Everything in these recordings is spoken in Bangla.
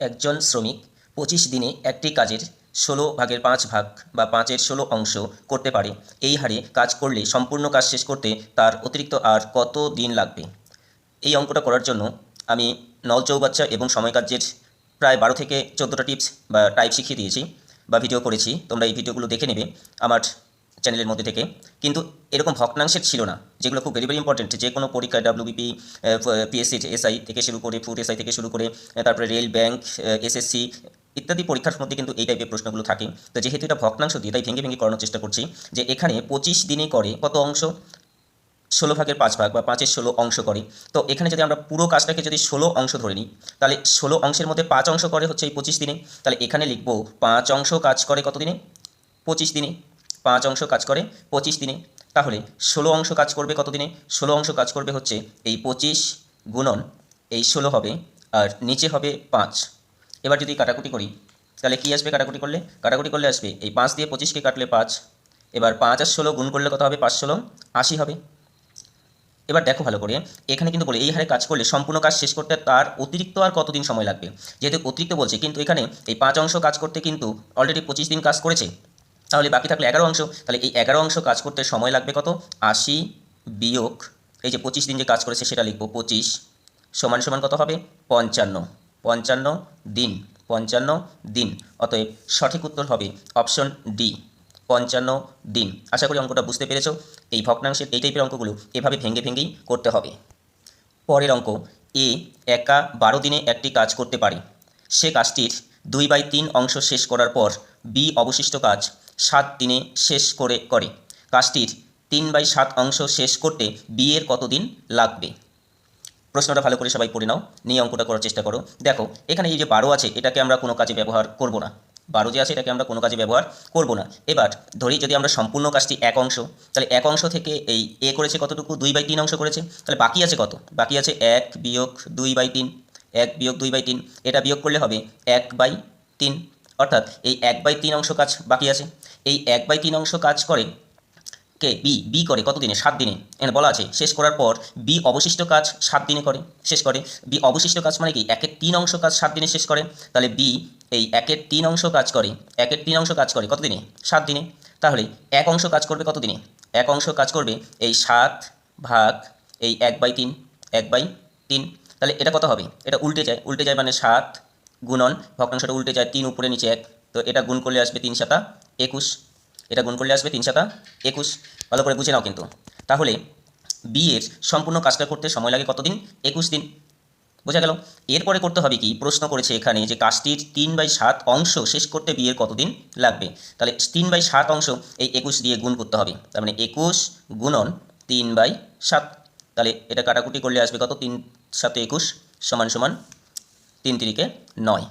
একজন শ্রমিক পঁচিশ দিনে একটি কাজের ষোলো ভাগের পাঁচ ভাগ বা পাঁচের ষোলো অংশ করতে পারে। এই হারে কাজ করলে সম্পূর্ণ কাজ শেষ করতে তার অতিরিক্ত আর কত দিন লাগবে? এই অঙ্কটা করার জন্য আমি নল চৌবাচ্চা এবং সময় কার্যের প্রায় বারো থেকে চোদ্দোটা টিপস বা টাইপ শিখিয়ে দিয়েছি বা ভিডিও করেছি। তোমরা এই ভিডিওগুলো দেখে নেবে। আমার চ্যানেলের মধ্যে থেকে। কিন্তু এরকম ভগ্নাংশের ছিল না, যেগুলো খুব ভেরি ভেরি ইম্পর্টেন্ট যে কোনো পরীক্ষায় ডাব্লিউবিপি পিএসসি এসআই থেকে শুরু করে ফুড এসআই থেকে শুরু করে তারপরে রেল ব্যাংক এসএসসি ইত্যাদি পরীক্ষার মধ্যে কিন্তু এই টাইপের প্রশ্নগুলো থাকে। তো যেহেতু এটা ভগ্নাংশ দিয়ে তাই ভেঙে ভেঙে করানোর চেষ্টা করছি যে এখানে পঁচিশ দিনে করে কত অংশ? ষোলো ভাগের পাঁচ ভাগ বা পাঁচের ষোলো অংশ করে। তো এখানে যদি আমরা পুরো কাজটাকে যদি ষোলো অংশ ধরে নিই, তাহলে ষোলো অংশের মধ্যে পাঁচ অংশ করে হচ্ছে এই পঁচিশ দিনে। তাহলে এখানে লিখব, পাঁচ অংশ কাজ করে কত দিনে? পঁচিশ দিনে। পাঁচ অংশ কাজ করে পঁচিশ দিনে। তাহলে ষোলো অংশ কাজ করবে কত দিনে? ষোলো অংশ কাজ করবে হচ্ছে এই পঁচিশ গুণন, এই ষোলো হবে আর নিচে হবে পাঁচ। এবার যদি কাটাকুটি করি, তাহলে কী আসবে কাটাকুটি করলে? কাটাকুটি করলে আসবে এই পাঁচ দিয়ে পঁচিশকে কাটলে পাঁচ। এবার পাঁচ আর ষোলো গুণ করলে কত হবে? পাঁচ ষোলো, আশি হবে। এবার দেখো ভালো করে, এখানে কিন্তু বলে এই হারে কাজ করলে সম্পূর্ণ কাজ শেষ করতে তার অতিরিক্ত আর কতদিন সময় লাগবে? যেহেতু অতিরিক্ত বলছে, কিন্তু এখানে এই পাঁচ অংশ কাজ করতে কিন্তু অলরেডি পঁচিশ দিন কাজ করেছে। তাহলে বাকি থাকলে এগারো অংশ। তাহলে এই এগারো অংশ কাজ করতে সময় লাগবে কত? আশি বিয়োগ, এই যে পঁচিশ দিন যে কাজ করেছে সেটা লিখব, পঁচিশ সমান সমান কত হবে? পঞ্চান্ন। পঞ্চান্ন দিন পঞ্চান্ন দিন। অতএব সঠিক উত্তর হবে অপশন ডি, পঞ্চান্ন দিন। আশা করি অঙ্কটা বুঝতে পেরেছ। এই ভগ্নাংশের এই টাইপের অঙ্কগুলো এভাবে ভেঙে ভেঙেই করতে হবে। পরের অঙ্ক, এ একা বারো দিনে একটি কাজ করতে পারে। সে কাজটির দুই বাই তিন অংশ শেষ করার পর বি অবশিষ্ট কাজ সাত দিনে শেষ করে করে। কাজটির তিন বাই সাত অংশ শেষ করতে বিয়ের কতদিন লাগবে? প্রশ্নটা ভালো করে সবাই পড়ে নাও, নিয়ে অঙ্কটা করার চেষ্টা করো। দেখো, এখানে এই যে বারো আছে, এটাকে আমরা কোনো কাজে ব্যবহার করব না। বারো যে আছে, এটাকে আমরা কোনো কাজে ব্যবহার করব না। এবার ধরি, যদি আমরা সম্পূর্ণ কাজটি এক অংশ, তাহলে এক অংশ থেকে এই এ করেছে কতটুকু? দুই বাই তিন অংশ করেছে। তাহলে বাকি আছে কত? বাকি আছে এক বিয়োগ দুই বাই তিন। এক বিয়োগ দুই বাই তিন। এটা বিয়োগ করলে হবে এক বাই তিন। অর্থাৎ এই এক বাই তিন অংশ কাজ বাকি আছে। এই এক বাই তিন অংশ কাজ করে কে? বি বি করে কত দিনে? সাত দিনে। এখানে বলা আছে, শেষ করার পর বি অবশিষ্ট কাজ সাত দিনে করে, শেষ করে। বি অবশিষ্ট কাজ মানে কি? একের তিন অংশ কাজ সাত দিনে শেষ করে। তাহলে বি এই একের তিন অংশ কাজ করে, একের তিন অংশ কাজ করে কত দিনে? সাত দিনে। তাহলে এক অংশ কাজ করবে কত দিনে? এক অংশ কাজ করবে এই সাত ভাগ এই এক বাই তিন, এক বাই তিন। তাহলে এটা কত হবে? এটা উল্টে যায় উল্টে যায় মানে সাত গুণন, ভগ্নাংশটা উল্টে যায় তিন, উপরে নিচে এক। তো এটা গুণ করলে আসবে তিন সাতা একুশ। এটা গুণ করলে আসবে তিন সাতা একুশ। ভালো করে বুঝে নাও কিন্তু। তাহলে বিয়ের সম্পূর্ণ কাজটা করতে সময় লাগে কতদিন? একুশ দিন। বোঝা গেল? এরপরে করতে হবে কি? প্রশ্ন করেছে এখানে যে কাজটির তিন বাই সাত অংশ শেষ করতে বিয়ের কতদিন লাগবে? তাহলে তিন বাই সাত অংশ এই একুশ দিয়ে গুণ করতে হবে। তার মানে একুশ গুণন তিন বাই সাত। তাহলে এটা কাটাকুটি করলে আসবে কত? তিন সাতে একুশ সমান সমান তিন তিরিকে নয়।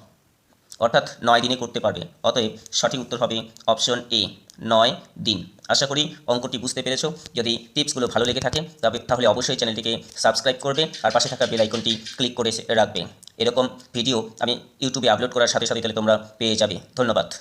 অর্থাৎ নয় দিনে করতে পারবে। অতএব সঠিক উত্তর হবে অপশন এ, নয় দিন। আশা করি অঙ্কটি বুঝতে পেরেছ। যদি টিপসগুলো ভালো লেগে থাকে, তবে তাহলে অবশ্যই চ্যানেলটিকে সাবস্ক্রাইব করবে আর পাশে থাকা বেল আইকনটি ক্লিক করে রাখবে। এরকম ভিডিও আমি ইউটিউবে আপলোড করার সাথে সাথে তাহলে তোমরা পেয়ে যাবে। ধন্যবাদ।